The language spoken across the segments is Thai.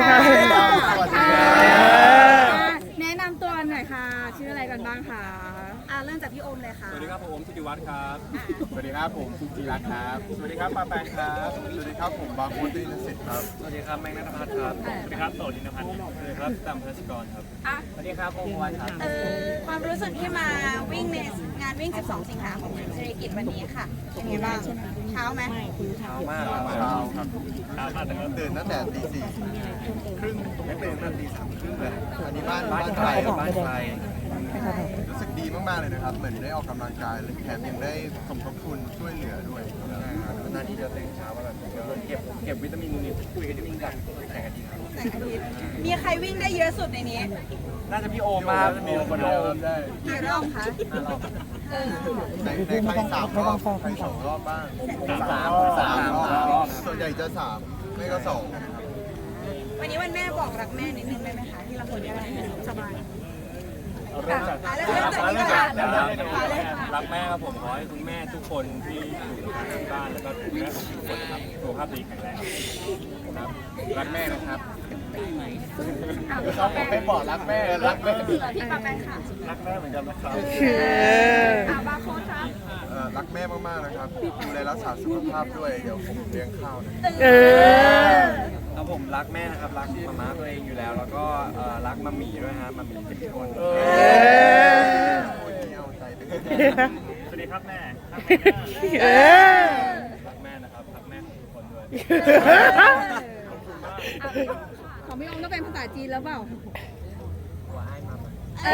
ค่ะสวัสดีอ่าครับแนะนำตัวหน่อยค่ะ ชื่ออะไรกันบ้างคะอ่าเริ่มจากพี่โอมเลยค่ะสวัสดีครับผมสุติวัฒน์ครับ สวัสดีครับผมสุจิรัตน์ครับ สวัสดีครับปาแปงครับ สวัสดีครับผมบางพุทธินสิทธิ์ครับ สวัสดีครับแมงนัทพัฒน์ครับ สวัสดีครับโตลินพัฒน์สวัสดีครับตั้มพัชกรครับสวัสดีครับพงศ์วันครับ เออความรู้สึกที่มาวิ่งในงานวิ่ง 12 สิงหาของเศรษฐกิจวันนี้ค่ะ เป็นไงบ้าง เช้าไหมเช้ามากครับเช้าครับเช้ามากแต่ก็ตื่นตั้งแต่ตีสี่ครึ่งไม่ตื่นตั้งแต่ตีสามครึ่งเลย อันนี้บ้านบ้าบ้านนใคใครรบ้านใครรู้สึกดีมากๆเลยนะครับ เหมือนได้ออกกำลังกายแถมยังได้สมทบทุนช่วยเหลือด้วยใช่ครับหน้าที่จะตื่นเช้ามาแบบเก็บเก็บวิตามินคุยวิตามินจากแสงอาทิตย์ครับแสงอาทิตย์มีใครวิ่งได้เยอะสุดในนี้น่าจะพี่โอมมามีคนเดียวได้กี่รอบคะเออในในใครสามรอบใครสองรอบบ้างสามสามรสามรออบบส่วนใหญ่จะสามไม่ก็สองนะครับวันนี้วันแม่บอกรักแม่นิดนึงได้ไหมคะที่เราคนได้สบาย เริ่มจากเริ่มจากนี้ก่อนอะเลยค่ะรักแม่ครับผมขอให้คุณแม่ทุกคนที่อยู่ทางบ้านแล้วก็คุณแม่ของทุกคนครับสุขภาพดีแข็งแรงครับรักแม่นะครับเขาไม่บอกรักแม่รักแม่พี่ปาแป้งค่ะรักแม่เหมือนกันนะครับอ่าบาโค้ดครับรักแม่มากๆนะครับดูแลรักษาสุขภาพด้วยเดี๋ยวผมเลี้ยงข้าวนะ ครับผมรักแม่นะครับรักมาม่าตัวเองอยู่แล้ว แล้วก็เอ่อรักมัมหมี่ด้วยฮะมัมหมี่ทุกคนอพูดนี้เอาใจไปสวัสดีครับแม่รักเออรักแม่นะครับรักแม่ของทุกคนด้วยของพี่โอมต้องเป็นภาษาจีนแล้วเปล่าว้ายมาใหม่เอ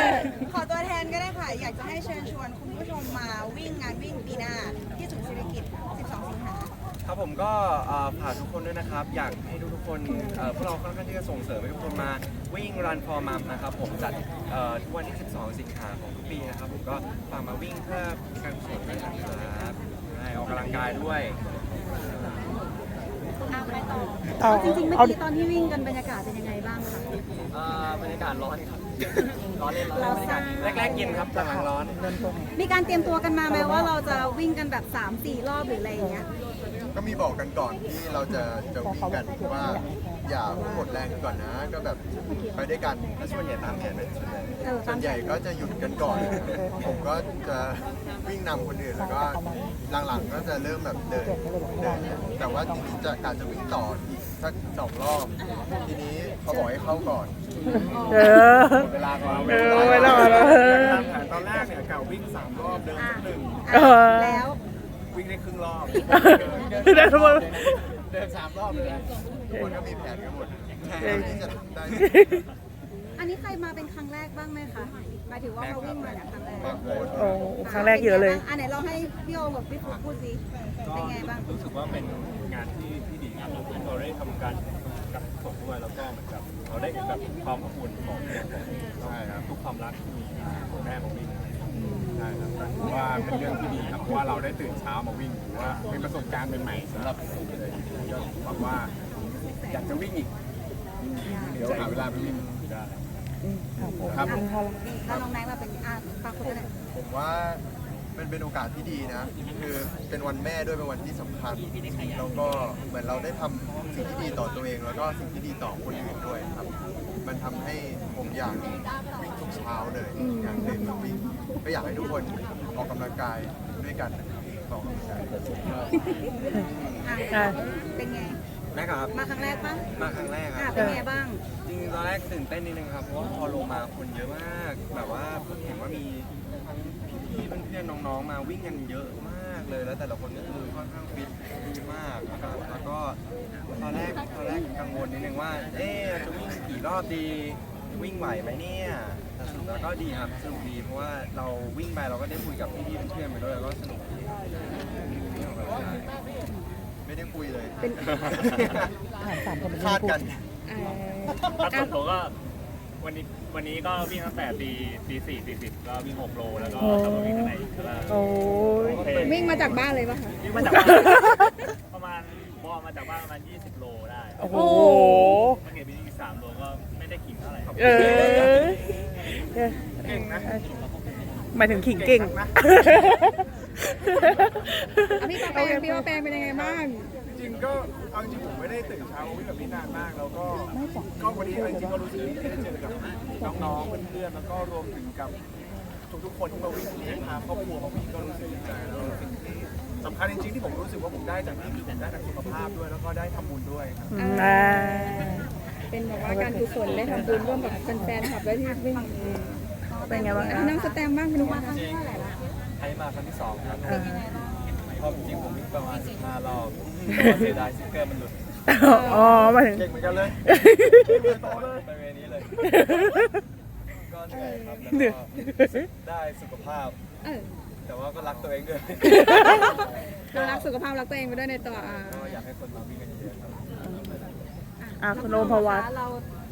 อ ขอตัวแทนก็ได้ค่ะ อยากจะให้เชิญชวนคุณผู้ชมมาวิ่งงานวิ่งปีหน้า ที่ศูนย์เศรษฐกิจ 12 สิงหา ครับผมก็เอ่อฝากทุกคนด้วยนะครับ อยากให้ทุกๆคนเอ่อพวกเราค่อนข้างที่จะส่งเสริมให้ทุกคนมาวิ่ง Run for Mom นะครับผมจัดเอ่อทุกวันที่ 12 สิงหาของทุกปีนะครับผมก็ฝากมาวิ่งเพื่อการกุศลด้วยนะครับใช่ออกกำลังกายด้วย อะไปต่อต่อจริงๆเมื่อกี้ตอนที่วิ่งกันบรรยากาศเป็นยังไงบ้างคะ อ่อบรรยากาศร้อนครับ ร้อนเลยร้อนเราทราบแรกๆเย็นครับหลังๆร้อน มีการเตรียมตัวกันมาไหมว่าเราจะวิ่งกันแบบ 3-4 รอบหรืออะไรอย่างเงี้ย ก็มีบอกกันก่อนที่เราจะจะวิ่งกันว่า อย่าหมดแรงกันก่อนนะ ก็แบบไปด้วยกันแล้วส่วนใหญ่ตามแผนไหมส่วนใหญ่เออส่วนใหญ่ก็จะหยุดกันก่อนนะครับผมก็จะวิ่งนำคนอื่นแล้วก็หลังๆก็จะเริ่มแบบเดินเดินแต่ว่าจริงๆจะการจะวิ่งต่ออีกสักสองรอบ ทีนี้เขาบอกให้เข้าก่อนเออเวลาก่อนเออเวลาก่อนเออตามแผนตอนแรกเนี่ยเก่าวิ่งสามรอบเดินอะหนึ่งเออแล้ว วิ่งได้ครึ่งรอบเดินทั้งหมด เดินสามรอบเลยนะทุกคนก็มีแผนกันหมดที่จะทำได้อันนี้ใครมาเป็นครั้งแรกบ้างไหมคะหมายถึงว่ามาวิ่งมาเนี่ยครั้งแรกบางคนโอ้ครั้งแรกเยอะเลย อันไหนลองให้พี่โอมกับพี่ฟุ๊กพูดสิเป็นไงบ้าง รู้สึกว่าเป็นงานที่ที่ดีครับเราได้ทำการกับสดด้วยแล้วก็เหมือนกับเราได้เห็นแบบความอบอุ่นของของใช่ครับทุกความรักที่มีของแม่ของวิ่งใช่ครับผม ว่าเป็นเรื่องที่ดีครับเพราะว่าเราได้ตื่นเช้ามาวิ่งถือว่าเป็นประสบการณ์ใหม่ๆสำหรับผมเลยก็หวังว่าอยากจะวิ่งอีกเดี๋ยวหาเวลาไปวิ่งได้ครับผมแล้วน้องแน็กมาเป็นอะปากคนไหนอยผมว่ามันเป็นโอกาสที่ดีนะ คือเป็นวันแม่ด้วยเป็นวันที่สำคัญแล้วก็เหมือนเราได้ทำสิ่งที่ดีต่อตัวเอง แล้วก็สิ่งที่ดีต่อคนอื่นด้วยครับ มันทำให้ผมอยากวิ่งทุกเช้าเลยอยากเดินมาวิ่งก็อยากให้ทุกคน ออกกำลังกายด้วยกันนะครับออกกำลังกายอะเป็นไงแม่ครับ มาครั้งแรกปะมาครั้งแรกคอะรับ เป็นไงบ้าง จริงๆตอนแรกตื่นเต้นนิดนึงครับ เพราะว่าพอลงมาคนเยอะมาก แบบว่าเพิ่งเห็นว่ามีทั้งพี่ๆเพื่อนๆน้องๆมาวิ่งกันเยอะมากเลย แล้วแต่ละคนก็คือค่อนข้างฟิตดีมากนะครับแล้วก็ตอนแรกตอนแรกกังวลนิดนึงว่า เอ๊ะจะวิ่งกี่รอบดี วิ่งไหวไหมเนี่ยแต่สรุปแล้วก็ดีครับสนุกดีเพราะว่าเราวิ่งไปเราก็ได้คุยกับพี่ๆเพื่อนๆไปด้วยแล้วก็สนุกดีไม่ได้คุยเลยเป็นคาดกัน ครับส่วนตัวก็วันนี้วันนี้ก็วิ่งตั้งแต่ตีตีสี่ตีสิบก็วิ่งหกโลแล้วก็กลับมาวิ่งข้างในอีกแล้วโอ้ยโอเควิ่งมาจากบ้านเลยปะคะวิ่งมาจากบ้านประมาณบอมาจากบ้านประมาณยี่สิบโลได้โอ้โหเมื่อกี้วิ่งอีกสามโลก็ไม่ได้ขิง เออเก่งนะหมายถึงขิงเก่งอะพี่ปาแปงพี่ปาแปงเป็นยังไงบ้าง จริงก็เอาจริงผมไม่ได้ตื่นเช้าวิ่งแบบนี้นานมาก แล้วก็ก็วันนี้จริงก็รู้สึกดีที่ได้เจอกับน้องๆเพื่อนๆแล้วก็รวมถึงกับทุกๆคนที่มาวิ่งวันนี้พาครอบครัวมาวิ่งก็รู้สึกดีใจแล้วสิ่งที่สำคัญจริงๆที่ผมรู้สึกว่าผมได้จากนี่คือผมได้ทั้งสุขภาพด้วยแล้วก็ได้ทำบุญด้วยครับ เป็นแบบว่าการกุศลได้ทำบุญร่วมกับแฟนๆขับด้วยที่วิ่งเป็นไงบ้างคะน้องสแตมบ้างเป็นว่าคะใช้มาครั้งที่สองครับอ่าเพราะจริงๆผมวิ่งประมาณ15รอบเสียดายสติ๊กเกอร์มันหลุดอ๋อมาถึงเก่งเหมือนกันเลยไปเวนี้เลยก็เหนื่อยครับเหนื่แล้อวยก็ได้สุขภาพเออแต่ว่าก็รักตัวเองด้วยเรารักสุขภาพรักตัวเองไปด้วยในตัวอ่าก็อยากให้คนมาวิ่งกันเยอะๆครับ อะคุณโอภวัตเรา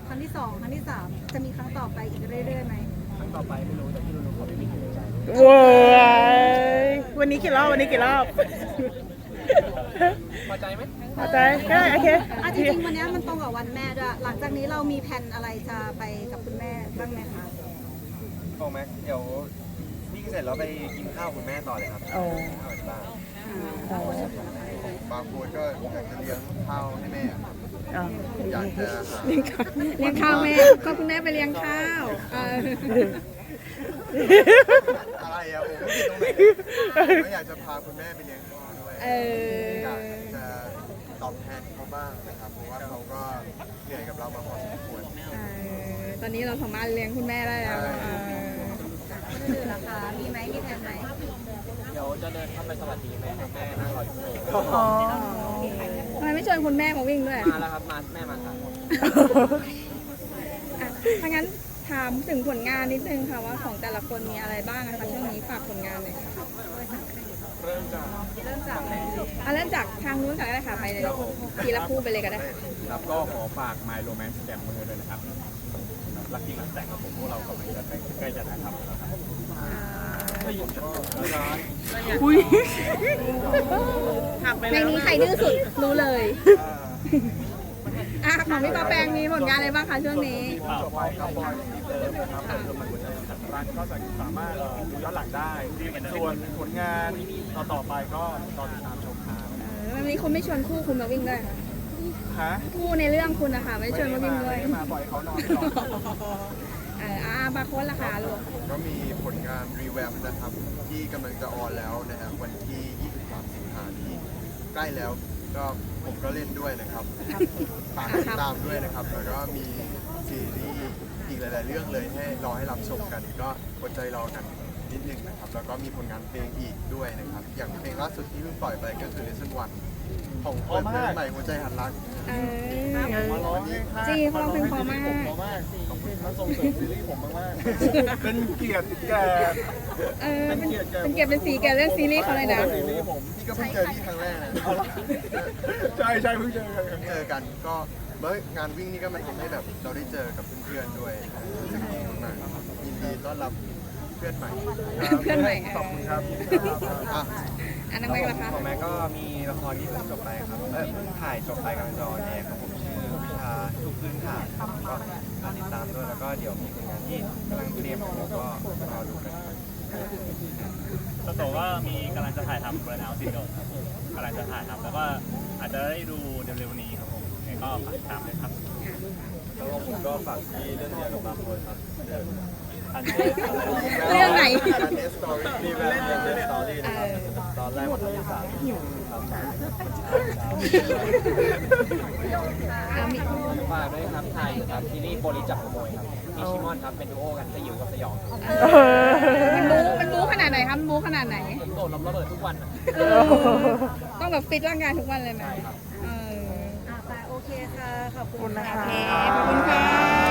ครั้งที่สองครั้งที่สามจะมีครั้งต่อไปอีกเรื่อยๆไหมครั้งต่อไปไม่รู้แต่ที่รู้ๆเขาไม่มีในใจโว้ยวันนี้กี่รอบวันนี้กี่รอบพอใจไหมพอใจได้โอเคอะจริงๆวันนี้มันตรงกับวันแม่ด้วยหลังจากนี้เรามีแผนอะไรจะไปกับคุณแม่บ้างไหมคะโอ้แม็กเดี๋ยววิ่งเสร็จแล้วไปกินข้าวคุณแม่ต่อเลยครับโอ้กินข้าวที่บ้านอ๋อบางคนก็อยากจะเลี้ยงข้าวให้แม่ครับ อ๋ออยากจะหาเลี้ยงข้าวเลี้ยงข้าวแม่ก็คุณแม่ไปเลี้ยงข้าวเอออะไรอะผมไม่ผิดตรงไหนก็อยากจะพาคุณแม่ไปเลี้ยงข้าวด้วยเอออยากจะตอบแทนเขาบ้างนะครับเพราะว่าเขาก็เหนื่อยกับเรามาพอสมควร เออตอนนี้เราสามารถเลี้ยงคุณแม่ได้แล้วเออคนอื่นล่ะคะมีไหมมีแผนไหม เดี๋ยวจะเดินเข้าไปสวัสดีแม่แม่นั่งรออยู่เลยอ๋อทำไมไม่ ชวนคุณแม่มาวิ่งด้วยมาแล้วครับมาแม่มาค่ะอะถ้างั้นถามถึงผลงานนิดนึงค่ะว่าของแต่ละคนมีอะไรบ้างนะคะช่วงนี้ฝากผลงานหน่อยค่ะเริ่มจากเริ่มจากเอาเริ่มจากทางนู้นก่อนก็ได้ค่ะไปเลยทีละคู่ไปเลยก็ได้ค่ะครับก็ขอฝาก My Romance แกมมือด้วยนะครับลักกี้หลังแต่งครับผมพวกเรากำลังจะใกล้จะถ่ายทำแล้วครับ อุ้ยเพลงนี้ใครดื้อสุดรู้เลยอะของพี่ปอแปงมีผลงานอะไรบ้างคะช่วงนี้จบไปกับบอยทีเดิมนะครับผมลงมาหัวใจขัดรันก็สามารถเอ่อดูย้อนหลังได้ส่วนผลงานต่อต่อๆไปก็รอติดตามชมครับเออวันนี้คุณไม่ชวนคู่คุณมาวิ่งด้วยค่ะฮะคู่ในเรื่องคุณนะคะไม่ชวนมาวิ่งด้วยไม่ได้มาปล่อยเขานอนก่ อนเอออ่าบาร์โค้ดราคาลูกก็มีผลงานรีแวมนะครับ ที่กำลังจะออนแล้วนะครับวันที่ 23 สิงหานี้ใกล้แล้วก็ผมก็เล่นด้วยนะครับฝากติดตามด้วยนะครับ แล้วก็มีซีรีส์อีกหลาย ๆ เรื่องเลยให้รอให้รับชมกัน ก็อดใจรอกันนิดนึงนะครับ แล้วก็มีผลงานเพลงอีกด้วยนะครับ อย่างเพลงล่าสุดที่เพิ่งปล่อยไปก็คือ Lesson One ของเปิดเพลงใหม่หัวใจหันรัก เออมาร้องให้ข้างจริงเขาร้องเพลงเพราะมากผมเพราะมากขอบคุณ มาส่งเสริมซีรีส์ผมมากๆเป็นเกียรติแก่เออเป็นเป็นเก็บเป็นสีแกเรื่องซีรีส์เขาเลยนะ ซีรีส์ผมนี่ก็เพิ่งเจอพี่ครั้งแรกนะใช่ใช่เพิ่งเจอกันเจอกันก็เมื่องานวิ่งนี่ก็มันทำให้แบบเราได้เจอกับเพื่อนๆด้วยรู้สึกดีมากๆยินดีต้อนรับเพื่อนใหม่เพื่อนใหม่ขอบคุณครับอะอันนั้นไม่ราคาของแม่ก็มีละครที่เพิ่งจบไปครับเออเพิ่งถ่ายจบไปกำลังจะออนแอร์ครับผมชื่อ วิชาทุกพื้นฐานครับก็ฝากติดตามด้วยแล้วก็เดี๋ยวมีผลงานที่กำลังเตรียมอยู่ก็รอดูกันครับ สโตก็มีกำลังจะถ่ายทำเบรนเอาซิงเกิลครับผมกำลังจะถ่ายทำแล้วก็อาจจะได้ดูเร็วๆนี้ครับผมยังไงก็ฝากติดตามด้วยครับ แล้วก็ผมก็ฝากซีรีส์เรื่องเดียวกับบางคนครับเรื่องอัน เดเรื่องไหนการเนสตอรี่มีแบบเรื่องเดสตอรี่นะครับตอนแรกวันที่สามครับอ่ามีฝากด้วยครับไทยครับที่นี่โปรลิจับขโมยครับมีชิมอนครับเป็นดูโอกันสยิวกับสยองครับเออมันบู๊มันบู๊ขนาดไหนครับมันบู๊ขนาดไหน ผมโดดลมระเบิดทุกวันนะเออต้องแบบฟิตร่างกายทุกวันเลยไหมเอออะไปโอเคค่ะ ขอบขอบคุคุณณค่ะนะคะขอบคุณค่ะ